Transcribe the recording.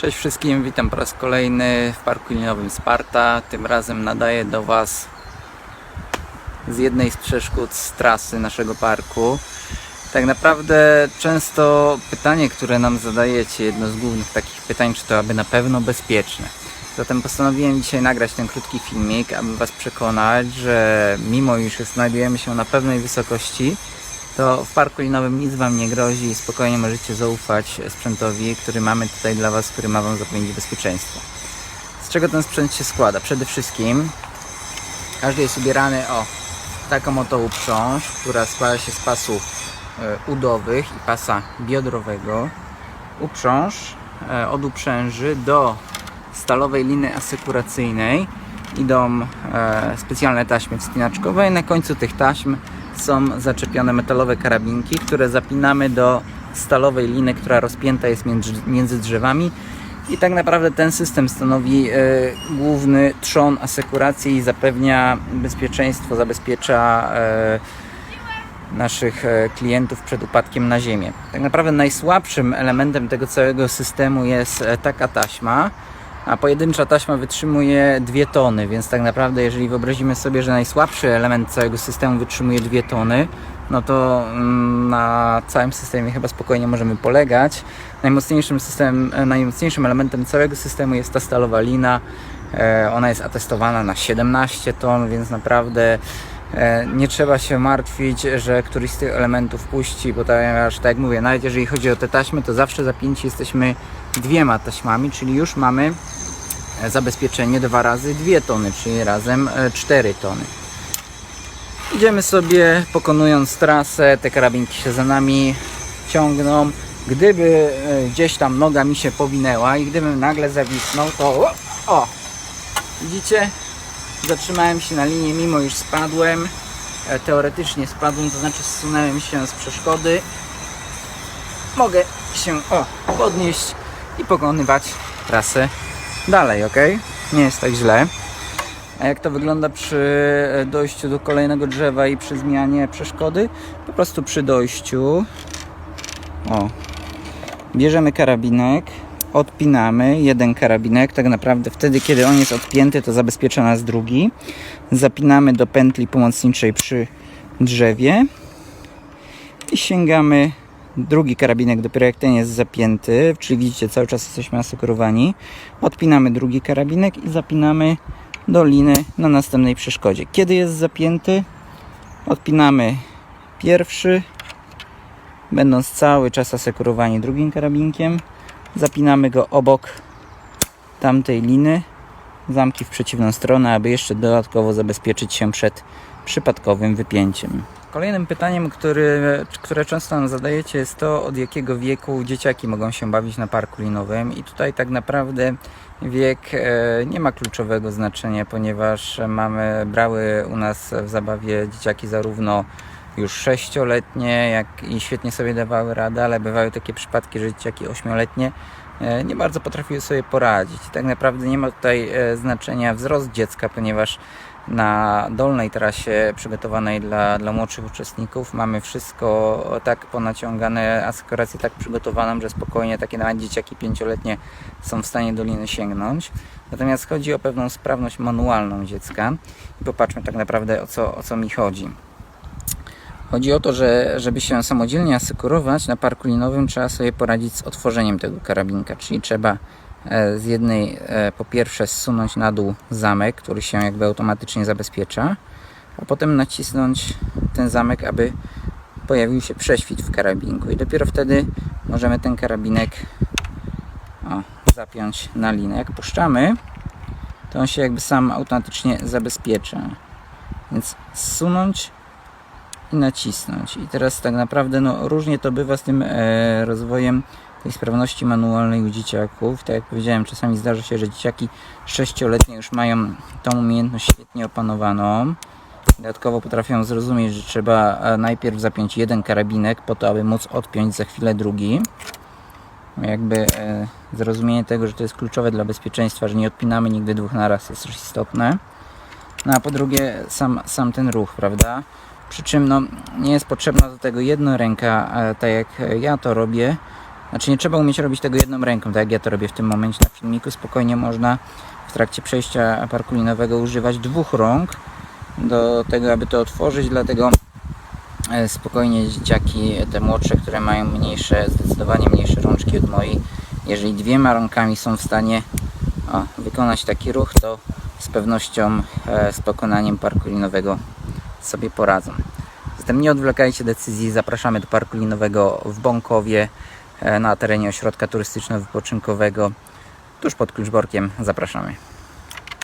Cześć wszystkim, witam po raz kolejny w Parku Linowym Sparta. Tym razem nadaję do Was z jednej z przeszkód z trasy naszego parku. Tak naprawdę często pytanie, które nam zadajecie, jedno z głównych takich pytań, czy to aby na pewno bezpieczne. Zatem postanowiłem dzisiaj nagrać ten krótki filmik, aby Was przekonać, że mimo iż znajdujemy się na pewnej wysokości, to w parku linowym nic Wam nie grozi i spokojnie możecie zaufać sprzętowi, który mamy tutaj dla Was, który ma Wam zapewnić bezpieczeństwo. Z czego ten sprzęt się składa? Przede wszystkim każdy jest ubierany o taką oto uprząż, która składa się z pasów e, udowych i pasa biodrowego. Uprząż e, od uprzęży do stalowej liny asekuracyjnej idą e, specjalne taśmy wspinaczkowe i na końcu tych taśm są zaczepione metalowe karabinki, które zapinamy do stalowej liny, która rozpięta jest między, drzewami. I tak naprawdę ten system stanowi e, główny trzon asekuracji i zapewnia bezpieczeństwo, zabezpiecza e, naszych e, klientów przed upadkiem na ziemię. Tak naprawdę najsłabszym elementem tego całego systemu jest taka taśma, a pojedyncza taśma wytrzymuje 2 tony, więc tak naprawdę jeżeli wyobrazimy sobie, że najsłabszy element całego systemu wytrzymuje 2 tony, no to mm, na całym systemie chyba spokojnie możemy polegać. Najmocniejszym, system, e, najmocniejszym elementem całego systemu jest ta stalowa lina. E, Ona jest atestowana na 17 ton, więc naprawdę nie trzeba się martwić, że któryś z tych elementów puści, bo ponieważ tak jak mówię, nawet jeżeli chodzi o te taśmy, to zawsze zapięci jesteśmy dwiema taśmami, czyli już mamy e, zabezpieczenie dwa razy 2 tony, czyli razem 4 tony. Idziemy sobie pokonując trasę, te karabinki się za nami ciągną. Gdyby e, gdzieś tam noga mi się powinęła i gdybym nagle zawisnął, to o, o widzicie, zatrzymałem się na linii, mimo iż spadłem. E, Teoretycznie spadłem, to znaczy zsunąłem się z przeszkody. Mogę się o, podnieść i pokonywać trasę dalej, ok? Nie jest tak źle. A jak to wygląda przy e, dojściu do kolejnego drzewa i przy zmianie przeszkody? Po prostu przy dojściu. O. Bierzemy karabinek, odpinamy jeden karabinek. Tak naprawdę wtedy, kiedy on jest odpięty, to zabezpiecza nas drugi. Zapinamy do pętli pomocniczej przy drzewie i sięgamy drugi karabinek dopiero jak ten jest zapięty, czyli widzicie cały czas jesteśmy asekurowani. Odpinamy drugi karabinek i zapinamy do liny na następnej przeszkodzie. Kiedy jest zapięty, odpinamy pierwszy, będąc cały czas asekurowani drugim karabinkiem. Zapinamy go obok tamtej liny, zamki w przeciwną stronę, aby jeszcze dodatkowo zabezpieczyć się przed przypadkowym wypięciem. Kolejnym pytaniem, który, które często nam zadajecie, jest to, od jakiego wieku dzieciaki mogą się bawić na parku linowym. I tutaj tak naprawdę wiek e, nie ma kluczowego znaczenia, ponieważ mamy, brały u nas w zabawie dzieciaki zarówno już sześcioletnie, jak i świetnie sobie dawały radę, ale bywały takie przypadki, że dzieciaki ośmioletnie e, nie bardzo potrafiły sobie poradzić. Tak naprawdę nie ma tutaj e, znaczenia wzrost dziecka, ponieważ na dolnej trasie przygotowanej dla, dla młodszych uczestników mamy wszystko tak ponaciągane, asekurację tak przygotowaną, że spokojnie takie nawet dzieciaki pięcioletnie są w stanie doliny sięgnąć. Natomiast chodzi o pewną sprawność manualną dziecka i popatrzmy tak naprawdę o co, o co mi chodzi. Chodzi o to, że żeby się samodzielnie asekurować na parku linowym trzeba sobie poradzić z otworzeniem tego karabinka, czyli trzeba e, z jednej e, po pierwsze zsunąć na dół zamek, który się jakby automatycznie zabezpiecza, a potem nacisnąć ten zamek, aby pojawił się prześwit w karabinku i dopiero wtedy możemy ten karabinek o, zapiąć na linę. Jak puszczamy, to on się jakby sam automatycznie zabezpiecza. Więc zsunąć i nacisnąć. I teraz tak naprawdę no, różnie to bywa z tym e, rozwojem tej sprawności manualnej u dzieciaków. Tak jak powiedziałem, czasami zdarza się, że dzieciaki sześcioletnie już mają tą umiejętność świetnie opanowaną. Dodatkowo potrafią zrozumieć, że trzeba e, najpierw zapiąć jeden karabinek po to, aby móc odpiąć za chwilę drugi. Jakby e, zrozumienie tego, że to jest kluczowe dla bezpieczeństwa, że nie odpinamy nigdy dwóch naraz jest też istotne. No a po drugie sam, sam ten ruch, prawda? Przy czym no, nie jest potrzebna do tego jedna ręka, e, tak jak ja to robię, Znaczy nie trzeba umieć robić tego jedną ręką, tak jak ja to robię w tym momencie na filmiku. Spokojnie można w trakcie przejścia parku linowego używać dwóch rąk do tego, aby to otworzyć, dlatego e, spokojnie dzieciaki, te młodsze, które mają mniejsze, zdecydowanie mniejsze rączki od mojej, jeżeli dwiema rąkami są w stanie o, wykonać taki ruch, to z pewnością e, z pokonaniem parku linowego sobie poradzą. Zatem nie odwlekajcie decyzji, zapraszamy do parku linowego w Bąkowie e, na terenie ośrodka turystyczno-wypoczynkowego tuż pod Kluczborkiem. Zapraszamy.